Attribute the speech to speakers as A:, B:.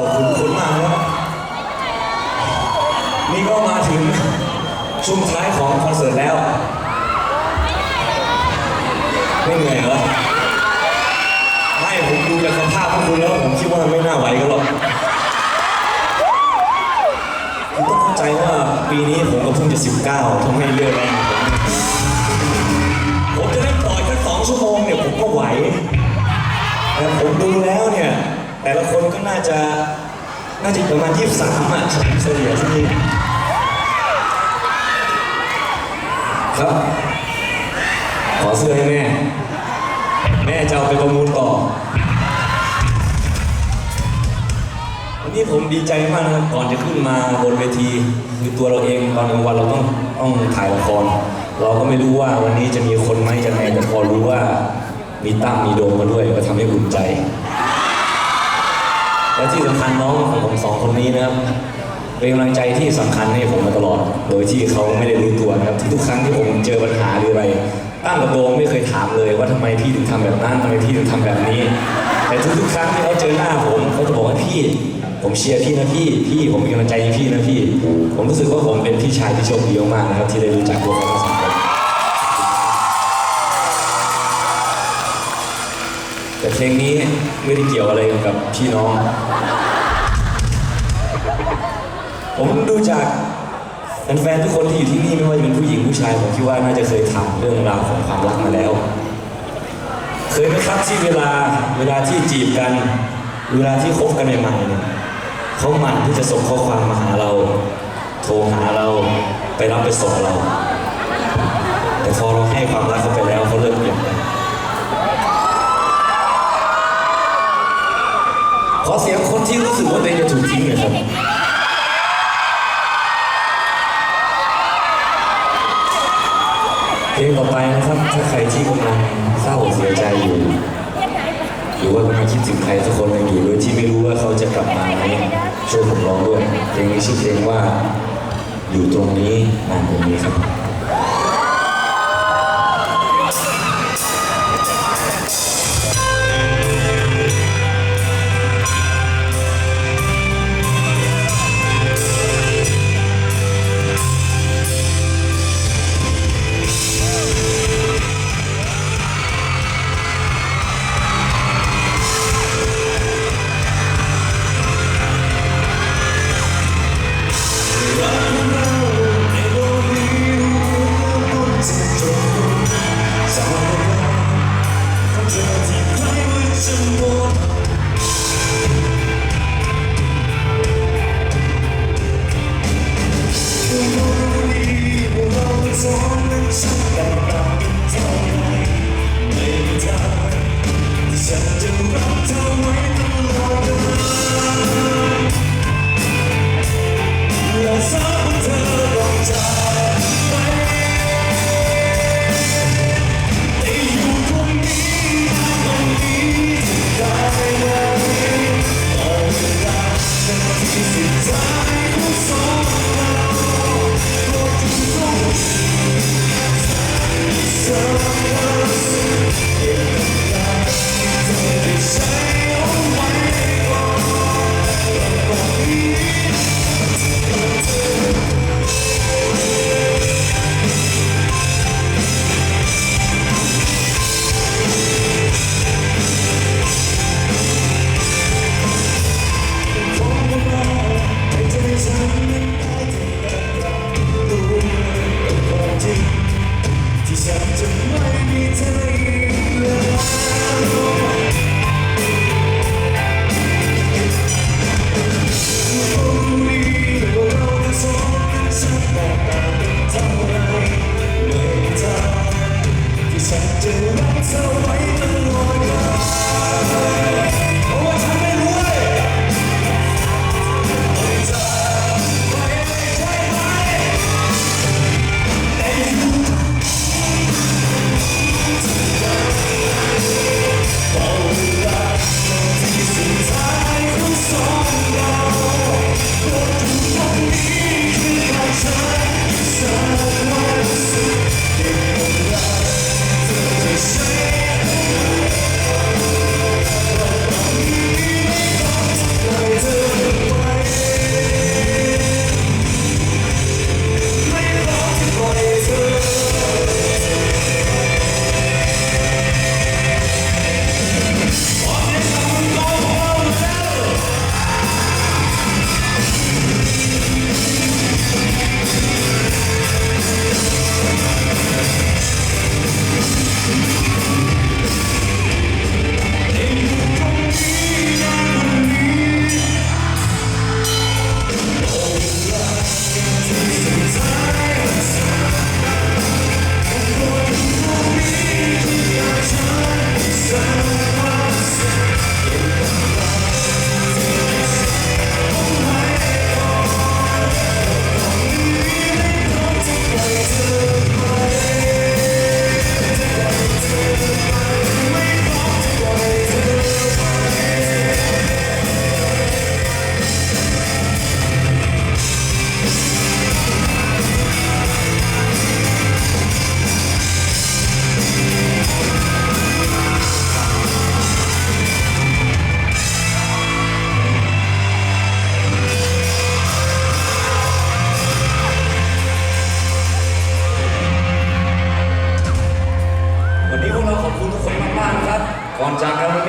A: ขอบคุณคุณมากครับนี่ก็มาถึงช่วงท้ายของคอนเสิร์ตแล้ว ไม่เหนื่อยเหรอไม่ผมดูจากสภาพพวกคุณแล้วผมคิดว่าไม่น่าไหวกันหรอกคุณต้องเข้าใจว่าปีนี้ผมก็เพิ่งจะ 19ทำให้เรื่องแรง นก็น่าจะน่าจะประมาณ23อะเฉลี่ยที่นี่ครับขอเสื้อให้แม่ แม่จะเอาไปประมูลต่อ วันนี้ผมดีใจมากนะครับก่อนจะขึ้นมาบนเวทีคือตัวเราเองตอนกลางวันเราต้องต้องถ่ายละครเราก็ไม่รู้ว่าวันนี้จะมีคนไหมจะไงแต่พอรู้ว่ามีตั้มมีโดมมาด้วยก็ทำให้อุ่นใจ และที่สำคัญน้องของผมสองคนนี้นะครับเป็นกำลังใจที่สำคัญให้ผมมาตลอด โดยที่เขาไม่ได้รู้ตัวนะครับทุกครั้งที่ผมเจอปัญหาหรืออะไรตั้งกับโดมไม่เคยถามเลยว่าทำไมพี่ถึงทำแบบนั้นทำไมพี่ถึงทำแบบนี้ แต่ทุกๆครั้งที่เขาเจอหน้าผมเขาจะบอกว่าพี่ ผมเชียร์พี่นะพี่ พี่ผมเป็นกำลังใจให้พี่นะพี่ ผมรู้สึกว่าผมเป็นพี่ชายที่โชคดีมากนะครับที่ได้รู้จักพวกเขา แต่เพลงนี้ไม่ได้เกี่ยวอะไรกับพี่น้อง ผมดูจากแฟนๆทุกคนที่อยู่ที่นี่ไม่ว่าจะเป็นผู้หญิงผู้ชายผมคิดว่าน่าจะเคยทำเรื่องราวของความรักมาแล้ว เคยไหมครับที่เวลาเวลาที่จีบกัน เวลาที่คบกันใหม่ๆเนี่ยเขาหมั่นที่จะส่งข้อความมาหาเรา โทรหาเราไปรับไปส่งเรา แต่พอเราให้ความรักเขาไปแล้วเขาเลิกเปลี่ยนไป ขอเสียงคนที่รู้สึกว่าตัวเองจะถูกทิ้งหน่อยครับ เพลงต่อไปนะครับ ถ้าใครที่กำลังเศร้าเสียใจอยู่ หรือว่ากำลังคิดถึงใครสักคนหนึ่งอยู่โดยที่ไม่รู้ว่าเขาจะกลับมาไหมช่วยผมร้องด้วยเพลงนี้ชื่อเพลงว่า อยู่ตรงนี้นานตรงนี้ครับ